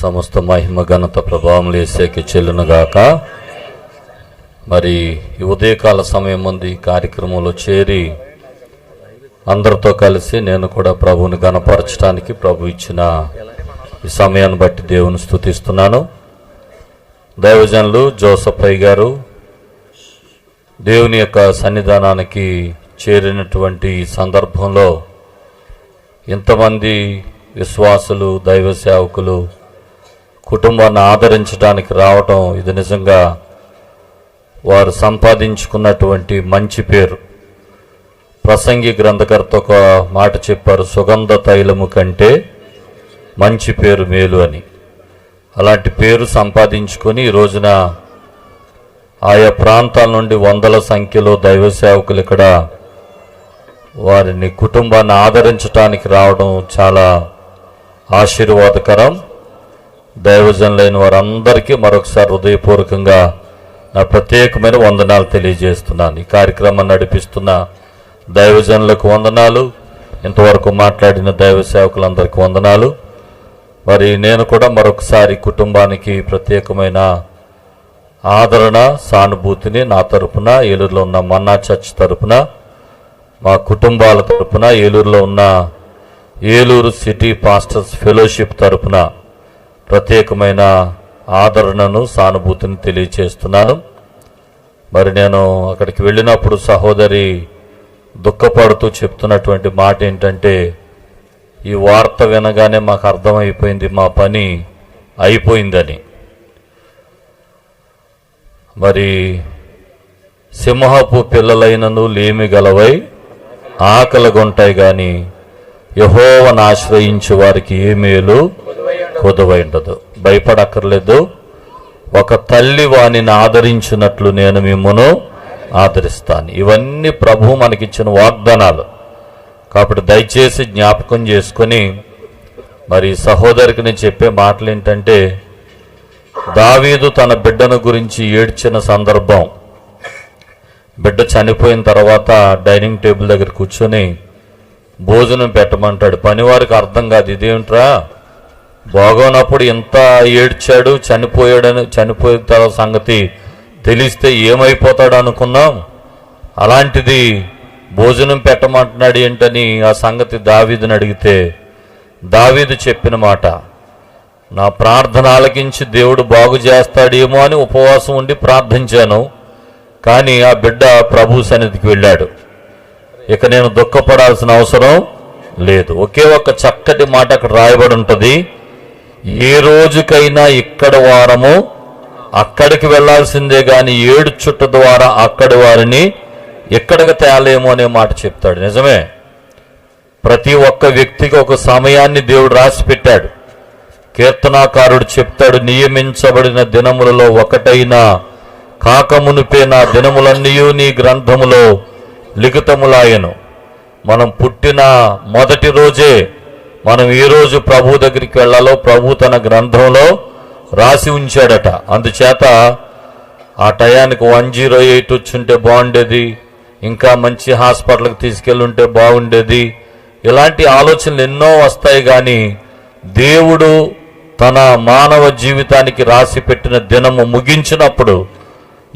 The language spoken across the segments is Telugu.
సమస్త మహిమ ఘనత ప్రభావం లేసేకి చెల్లునుగాక. మరి ఉదయకాల సమయం ముందు ఈ కార్యక్రమంలో చేరి అందరితో కలిసి నేను కూడా ప్రభువుని గణపరచడానికి ప్రభు ఇచ్చిన ఈ సమయాన్ని బట్టి దేవుని స్థుతిస్తున్నాను. దైవజనులు జోసఫ్ గారు దేవుని యొక్క సన్నిధానానికి చేరినటువంటి ఈ సందర్భంలో ఇంతమంది విశ్వాసులు దైవ సేవకులు కుటుంబాన్ని ఆదరించడానికి రావటం ఇది నిజంగా వారు సంపాదించుకున్నటువంటి మంచి పేరు. ప్రసంగి గ్రంథకర్త ఒక మాట చెప్పారు సుగంధ తైలము కంటే మంచి పేరు మేలు అని. అలాంటి పేరు సంపాదించుకొని ఈ రోజున ఆయా ప్రాంతాల నుండి వందల సంఖ్యలో దైవ సేవకులు ఇక్కడ వారిని కుటుంబాన్ని ఆదరించడానికి రావడం చాలా ఆశీర్వాదకరం. దైవజనులైన వారందరికీ మరొకసారి హృదయపూర్వకంగా నా ప్రత్యేకమైన వందనాలు తెలియజేస్తున్నాను. ఈ కార్యక్రమం నడిపిస్తున్న దైవజనులకు వందనాలు. ఇంతవరకు మాట్లాడిన దైవ సేవకులందరికీ వందనాలు. మరి నేను కూడా మరొకసారి కుటుంబానికి ప్రత్యేకమైన ఆదరణ సానుభూతిని నా తరపున ఏలూరులో ఉన్న మన్నా చర్చ్ తరపున మా కుటుంబాల తరపున ఏలూరులో ఉన్న ఏలూరు సిటీ పాస్టర్స్ ఫెలోషిప్ తరపున ప్రత్యేకమైన ఆదరణను సానుభూతిని తెలియచేస్తున్నాను. మరి నేను అక్కడికి వెళ్ళినప్పుడు సహోదరి దుఃఖపడుతూ చెప్తున్నటువంటి మాట ఏంటంటే ఈ వార్త వినగానే మాకు అర్థమైపోయింది మా పని అయిపోయిందని. మరి సింహపు పిల్లలైనను లేమి గలవై ఆకలగొంటాయి కానీ యహోవను ఆశ్రయించు వారికి ఏ మేలు? కొదువై ఉండదు. భయపడక్కర్లేదు. ఒక తల్లి వాణిని ఆదరించినట్లు నేను మిమ్మను ఆదరిస్తాను. ఇవన్నీ ప్రభు మనకిచ్చిన వాగ్దానాలు. కాబట్టి దయచేసి జ్ఞాపకం చేసుకొని మరి సహోదరికి నేను చెప్పే మాటలు ఏంటంటే దావీదు తన బిడ్డను గురించి ఏడ్చిన సందర్భం. బిడ్డ చనిపోయిన తర్వాత డైనింగ్ టేబుల్ దగ్గర కూర్చొని భోజనం పెట్టమంటాడు. పనివారికి అర్థం కాదు. ఇదేమిట్రా బాగోనప్పుడు ఎంత ఏడ్చాడు చనిపోయాడని చనిపోయిన తర్వాత సంగతి తెలిస్తే ఏమైపోతాడు అనుకున్నాం. అలాంటిది భోజనం పెట్టమంటున్నాడు ఏంటని ఆ సంగతి దావీదుని అడిగితే దావీదు చెప్పిన మాట నా ప్రార్థన ఆలకించి దేవుడు బాగు చేస్తాడేమో అని ఉపవాసం ఉండి ప్రార్థించాను కానీ ఆ బిడ్డ ప్రభు సన్నిధికి వెళ్ళాడు. ఇక నేను దుఃఖపడాల్సిన అవసరం లేదు. ఒకే ఒక్క చక్కటి మాట అక్కడ రాయబడి ఉంటుంది. ఏ రోజుకైనా ఇక్కడ వారము అక్కడికి వెళ్ళాల్సిందే గాని ఏడు చుట్ట ద్వారా అక్కడి వారిని ఎక్కడికి తేలేము అనే మాట చెప్తాడు. నిజమే? ప్రతి ఒక్క వ్యక్తికి ఒక సమయాన్ని దేవుడు రాసి పెట్టాడు కీర్తనాకారుడు చెప్తాడు నియమించబడిన దినములలో ఒకటైన కాకమునిపే నా దినములన్నీ నీ గ్రంథములో లిఖితములాయను. మనం పుట్టిన మొదటి రోజే మనం ఏ రోజు ప్రభు దగ్గరికి వెళ్ళాలో ప్రభు తన గ్రంథంలో రాసి ఉంచాడట. అందుచేత ఆ టయానికి వన్ జీరో ఎయిట్ వచ్చుంటే బాగుండేది ఇంకా మంచి హాస్పిటల్కి తీసుకెళ్ళుంటే బాగుండేది. ఇలాంటి ఆలోచనలు ఎన్నో వస్తాయి కానీ దేవుడు తన మానవ జీవితానికి రాసి పెట్టిన దినము ముగించినప్పుడు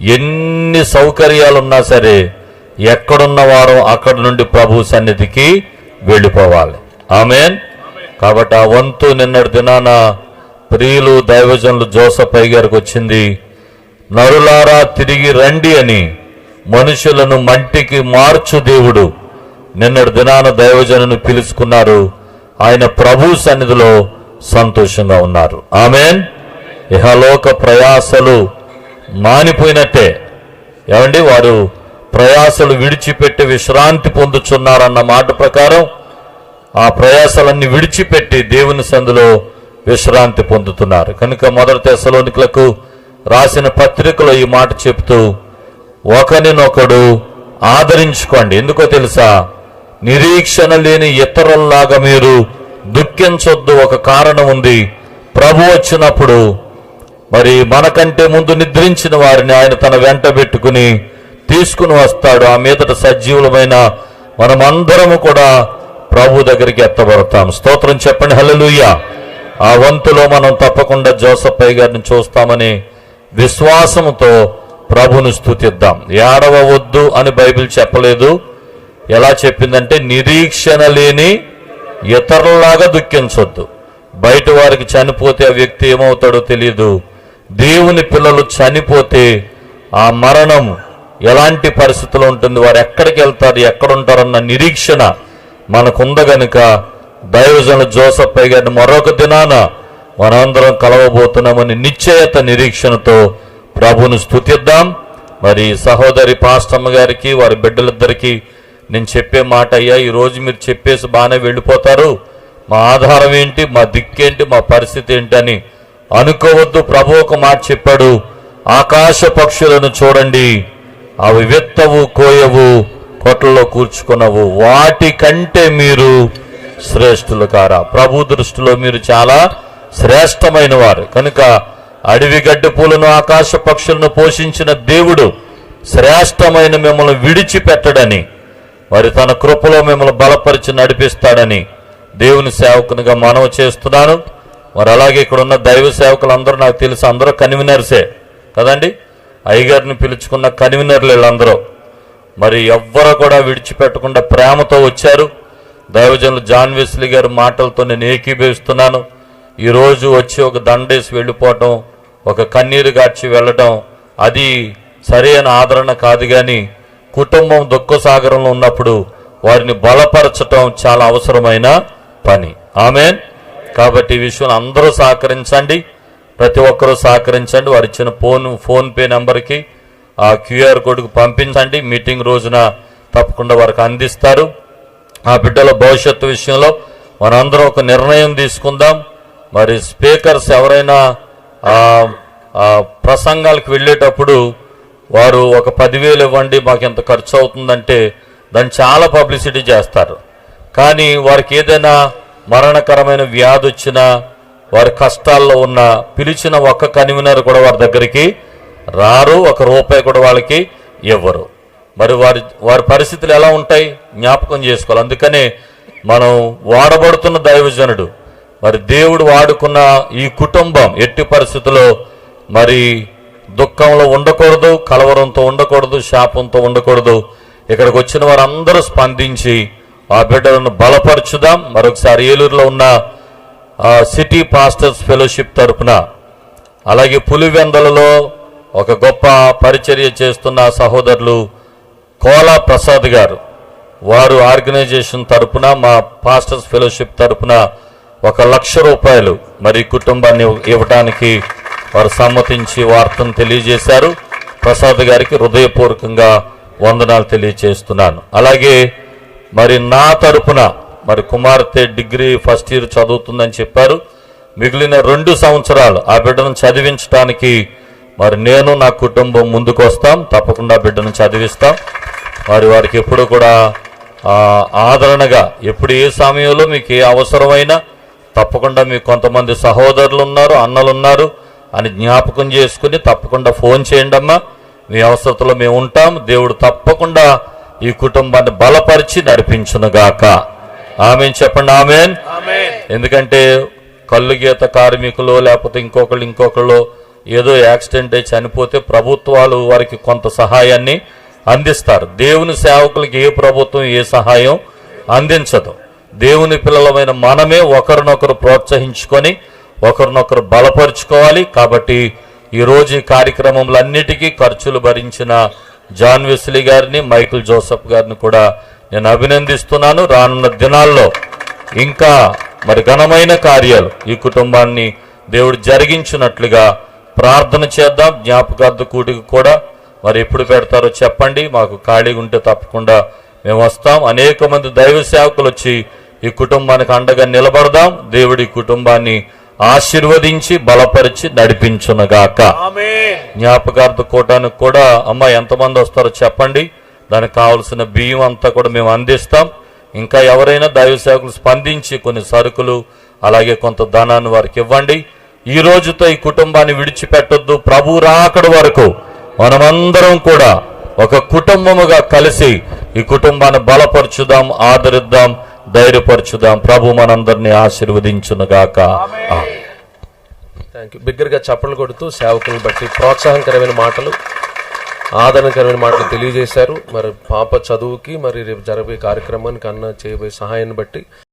ఎన్ని సౌకర్యాలున్నా సరే ఎక్కడున్న వారు అక్కడి నుండి ప్రభు సన్నిధికి వెళ్ళిపోవాలి. ఆమెన్. కాబట్టి ఆ వంతు నిన్నటి దినాన ప్రియులు దైవజనులు జోసఫ్ అయ్య గారికి వచ్చింది. నరులారా తిరిగి రండి అని మనుషులను మంటికి మార్చు దేవుడు. నిన్నటి దినాన దైవజనుని పిలుచుకున్నారు. ఆయన ప్రభు సన్నిధిలో సంతోషంగా ఉన్నారు. ఆమెన్. ఇహలోక ప్రయాసలు మానిపోయినట్టే. ఏమండి? వారు ప్రయాసలు విడిచిపెట్టి విశ్రాంతి పొందుచున్నారన్న మాట ప్రకారం ఆ ప్రయాసాలన్నీ విడిచిపెట్టి దేవుని సందులో విశ్రాంతి పొందుతున్నారు. కనుక మొదటి తెశలోనికులకు రాసిన పత్రికలో ఈ మాట చెప్తూ ఒకరినొకడు ఆదరించుకోండి. ఎందుకో తెలుసా? నిరీక్షణ లేని ఇతరుల్లాగా మీరు దుఃఖించొద్దు. ఒక కారణం ఉంది. ప్రభు వచ్చినప్పుడు మరి మనకంటే ముందు నిద్రించిన వారిని ఆయన తన వెంట పెట్టుకుని తీసుకుని వస్తాడు. ఆ మీదట సజీవులమైన మనమందరము కూడా ప్రభు దగ్గరికి ఎత్తబడతాం స్తోత్రం చెప్పండి. హలలుయ ఆ వంతులో మనం తప్పకుండా జోసఫ్ గారిని చూస్తామని విశ్వాసముతో ప్రభును స్థుతిద్దాం ఏడవ వద్దు అని బైబిల్ చెప్పలేదు. ఎలా చెప్పిందంటే నిరీక్షణ లేని ఇతరులాగా దుఃఖించొద్దు. బయట వారికి చనిపోతే ఆ వ్యక్తి ఏమవుతాడో తెలియదు దేవుని పిల్లలు చనిపోతే ఆ మరణం ఎలాంటి పరిస్థితులు ఉంటుంది? వారు ఎక్కడికి వెళ్తారు? ఎక్కడుంటారన్న నిరీక్షణ మనకుంద గనుక దైవజన జోసఫ్ గారిని మరొక దినాన మనందరం కలవబోతున్నామని నిశ్చయత నిరీక్షణతో ప్రభును స్థుతిద్దాం మరి సహోదరి పాస్టమ్మ గారికి వారి బిడ్డలిద్దరికీ నేను చెప్పే మాట అయ్యా ఈ రోజు మీరు చెప్పేసి బాగానే వెళ్ళిపోతారు. మా ఆధారం ఏంటి మా దిక్కేంటి మా పరిస్థితి ఏంటి అని అనుకోవద్దు. ప్రభు ఒక మాట చెప్పాడు ఆకాశ పక్షులను చూడండి అవి విత్తవు కోయవు కొట్లలో కూర్చుకున్నవు వాటికంటే మీరు శ్రేష్ఠులు కారా ప్రభు దృష్టిలో మీరు చాలా శ్రేష్టమైన వారు కనుక అడవి గడ్డి పూలను ఆకాశ పక్షులను పోషించిన దేవుడు శ్రేష్టమైన మిమ్మల్ని విడిచిపెట్టడని మరి తన కృపలో మిమ్మల్ని బలపరిచి నడిపిస్తాడని దేవుని సేవకునిగా మనవి చేస్తున్నాను. మరి అలాగే ఇక్కడ ఉన్న దైవ సేవకులందరూ నాకు తెలుసు అందరూ కన్వీనర్సే. కదండి? అయ్యగారిని పిలుచుకున్న కన్వీనర్లు వీళ్ళందరూ. మరి ఎవ్వరు కూడా విడిచిపెట్టకుండా ప్రేమతో వచ్చారు. దైవజనులు జాన్ వెస్లీ గారి మాటలతో నేను ఏకీభవిస్తున్నాను. ఈరోజు వచ్చి ఒక దండేసి వెళ్ళిపోవటం ఒక కన్నీరు గార్చి వెళ్ళటం అది సరైన ఆదరణ కాదు కానీ కుటుంబం దుఃఖసాగరంలో ఉన్నప్పుడు వారిని బలపరచటం చాలా అవసరమైన పని. ఆమె కాబట్టి ఈ అందరూ సహకరించండి. ప్రతి ఒక్కరూ సహకరించండి. వారు ఇచ్చిన ఫోన్ ఫోన్పే నెంబర్కి ఆ క్యూఆర్ కోడ్కు పంపించండి. మీటింగ్ రోజున తప్పకుండా వారికి అందిస్తారు. ఆ బిడ్డల భవిష్యత్తు విషయంలో మనందరం ఒక నిర్ణయం తీసుకుందాం. మరి స్పీకర్స్ ఎవరైనా ప్రసంగాలకు వెళ్ళేటప్పుడు వారు ఒక పదివేలు ఇవ్వండి మాకు ఎంత ఖర్చు అవుతుందంటే దాన్ని చాలా పబ్లిసిటీ చేస్తారు. కానీ వారికి ఏదైనా మరణకరమైన వ్యాధి వచ్చినా వారి కష్టాల్లో ఉన్న పిలిచిన ఒక్క కన్వీనర్ కూడా వారి దగ్గరికి రారు ఒక రూపాయి కూడా వాళ్ళకి ఇవ్వరు. మరి వారి వారి పరిస్థితులు ఎలా ఉంటాయి? జ్ఞాపకం చేసుకోవాలి. అందుకనే మనం వాడబడుతున్న దైవజనుడు మరి దేవుడు వాడుకున్న ఈ కుటుంబం ఎట్టి పరిస్థితుల్లో మరి దుఃఖంలో ఉండకూడదు కలవరంతో ఉండకూడదు శాపంతో ఉండకూడదు. ఇక్కడికి వచ్చిన వారందరూ స్పందించి ఆ బిడ్డలను బలపరచుదాం. మరొకసారి ఏలూరులో ఉన్న సిటీ పాస్టర్స్ ఫెలోషిప్ తరపున అలాగే పులివెందలలో ఒక గొప్ప పరిచర్య చేస్తున్న సహోదరులు కోలా ప్రసాద్ గారు. వారు ఆర్గనైజేషన్ తరపున మా పాస్టర్స్ ఫెలోషిప్ తరపున ఒక లక్ష రూపాయలు మరి కుటుంబాన్ని ఇవ్వటానికి వారు సమ్మతించి వార్తను తెలియజేశారు. ప్రసాద్ గారికి హృదయపూర్వకంగా వందనాలు తెలియజేస్తున్నాను. అలాగే మరి నా తరపున మరి కుమార్తె డిగ్రీ ఫస్ట్ ఇయర్ చదువుతుందని చెప్పారు. మిగిలిన రెండు సంవత్సరాలు ఆ బిడ్డను చదివించడానికి మరి నేను నా కుటుంబం ముందుకు వస్తాం తప్పకుండా బిడ్డను చదివిస్తాం. మరి వారికి ఎప్పుడు కూడా ఆదరణగా ఎప్పుడు ఏ సమయంలో మీకు ఏ అవసరమైనా తప్పకుండా మీకు కొంతమంది సహోదరులు ఉన్నారు అన్నలు ఉన్నారు అని జ్ఞాపకం చేసుకుని తప్పకుండా ఫోన్ చేయండి అమ్మా. మీ అవసరతలో మేము ఉంటాం. దేవుడు తప్పకుండా ఈ కుటుంబాన్ని బలపరిచి నడిపించునుగాక ఆమెన్ చెప్పండి ఆమెన్. ఎందుకంటే కళ్ళు గీత కార్మికులు లేకపోతే ఇంకొకళ్ళు ఇంకొకళ్ళు ఏదో యాక్సిడెంట్ అయి చనిపోతే ప్రభుత్వాలు వారికి కొంత సహాయాన్ని అందిస్తారు. దేవుని సేవకులకి ఏ ప్రభుత్వం ఏ సహాయం అందించదు. దేవుని పిల్లలమైన మనమే ఒకరినొకరు ప్రోత్సహించుకొని ఒకరినొకరు బలపరుచుకోవాలి. కాబట్టి ఈ రోజు ఈ కార్యక్రమంలన్నిటికీ ఖర్చులు భరించిన జాన్ వెస్లీ గారిని మైకిల్ జోసఫ్ గారిని కూడా నేను అభినందిస్తున్నాను. రానున్న దినాల్లో ఇంకా మరి ఘనమైన కార్యాలు ఈ కుటుంబాన్ని దేవుడు జరిగించినట్లుగా ప్రార్థన చేద్దాం. జ్ఞాపకార్థ కూటికి కూడా మరి ఎప్పుడు పెడతారో చెప్పండి. మాకు ఖాళీగా ఉంటే తప్పకుండా మేము వస్తాం. అనేక మంది దైవ సేవకులు వచ్చి ఈ కుటుంబానికి అండగా నిలబడదాం. దేవుడి కుటుంబాన్ని ఆశీర్వదించి బలపరిచి నడిపించునగాక. జ్ఞాపకార్థ కూటానికి కూడా అమ్మ ఎంతమంది వస్తారో చెప్పండి. దానికి కావలసిన బియ్యం అంతా కూడా మేము అందిస్తాం. ఇంకా ఎవరైనా దైవ సేవకులు స్పందించి కొన్ని సరుకులు అలాగే కొంత ధనాన్ని వారికి ఇవ్వండి. ఈ రోజుతో ఈ కుటుంబాన్ని విడిచిపెట్టొద్దు. ప్రభు రాకడ వరకు మనమందరం కూడా ఒక కుటుంబముగా కలిసి ఈ కుటుంబాన్ని బలపరచుదాం ఆదరిద్దాం ధైర్యపరచుదాం. ప్రభు మనందరినీ ఆశీర్వదించునుగాక. థ్యాంక్ యూ బిగ్గరగా చప్పట్లు కొడుతూ సేవకులను బట్టి ప్రోత్సాహకరమైన మాటలు ఆదరణకరమైన మాటలు తెలియజేశారు. మరి పాప చదువుకి మరి రేపు జరిగే కార్యక్రమానికి అన్న చేయబోయే సహాయాన్ని బట్టి